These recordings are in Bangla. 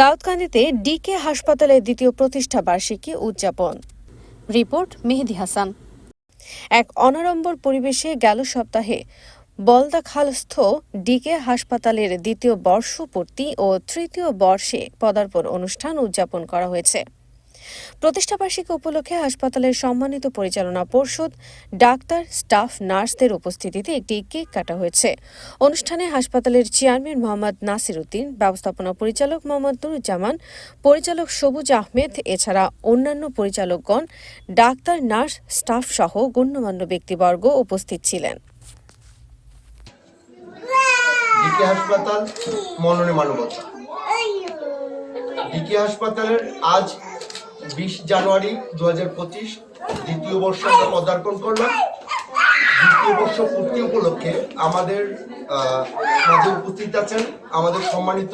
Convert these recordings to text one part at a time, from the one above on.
দাউদকান্দিতে ডিকে হাসপাতালের দ্বিতীয় প্রতিষ্ঠা বার্ষিকী উদযাপন। রিপোর্ট মেহেদি হাসান। এক অনাড়ম্বর পরিবেশে গেল সপ্তাহে বলদাখালস্থ ডিকে হাসপাতালের দ্বিতীয় বর্ষপূর্তি ও তৃতীয় বর্ষে পদার্পণ অনুষ্ঠান উদযাপন করা হয়েছে। প্রতিষ্ঠাবার্ষিকী উপলক্ষে হাসপাতালের সম্মানিত পরিচালনা পর্ষদ, ডাক্তার, স্টাফ, নার্সদের উপস্থিতিতে একটি কেক কাটা হয়েছে। অনুষ্ঠানে হাসপাতালের চেয়ারম্যান মোহাম্মদ নাসির উদ্দিন, ব্যবস্থাপনা পরিচালক মোহাম্মদ নুরুজ্জামান, পরিচালক সবুজ আহমেদ, এছাড়া অন্যান্য পরিচালকগণ, ডাক্তার, নার্স, স্টাফ সহ গণ্যমান্য ব্যক্তিবর্গ উপস্থিত ছিলেন। ডিকে হাসপাতাল মননে মানবতা ডিকে হাসপাতালের আজ বিশ জানুয়ারি দু হাজার পঁচিশ দ্বিতীয় বর্ষ আমরা পদার্পণ করলাম। দ্বিতীয় বর্ষ পূর্তি উপলক্ষে আমাদের মাঝে উপস্থিত আছেন আমাদের সম্মানিত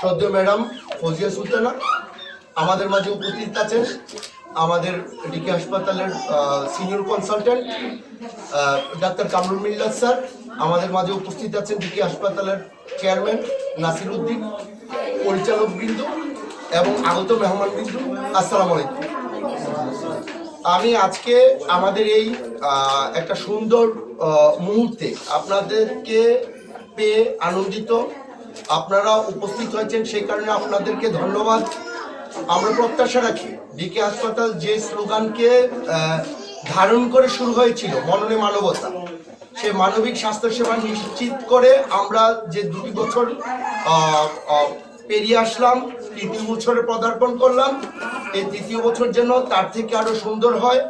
সদ্য ম্যাডাম ফজিয়া সুলতানা। আমাদের মাঝে উপস্থিত আছেন আমাদের ডিকে হাসপাতালের সিনিয়র কনসালটেন্ট ডাক্তার কামরুল মিল্লাত স্যার। আমাদের মাঝে উপস্থিত আছেন ডিকে হাসপাতালের চেয়ারম্যান নাসির উদ্দিন পরিচালক বৃন্দ এবং আগত মেহমান বৃন্দ, আসসালামু আলাইকুম। আমি আজকে আমাদের এই একটা সুন্দর মুহূর্তে আপনাদেরকে পেয়ে আনন্দিত। আপনারা উপস্থিত হয়েছেন সেই কারণে আপনাদেরকে ধন্যবাদ। আমরা প্রত্যাশা রাখি ডিকে হাসপাতাল যে স্লোগানকে ধারণ করে শুরু হয়েছিল, মননে মানবতা, সে মানবিক স্বাস্থ্যসেবা নিশ্চিত করে আমরা যে দুটি বছর পেরিয়ে আসলাম, তৃতীয় বছরে পদার্পণ করলাম। এই তৃতীয় বছর যেন তার থেকে আরও সুন্দর হয়।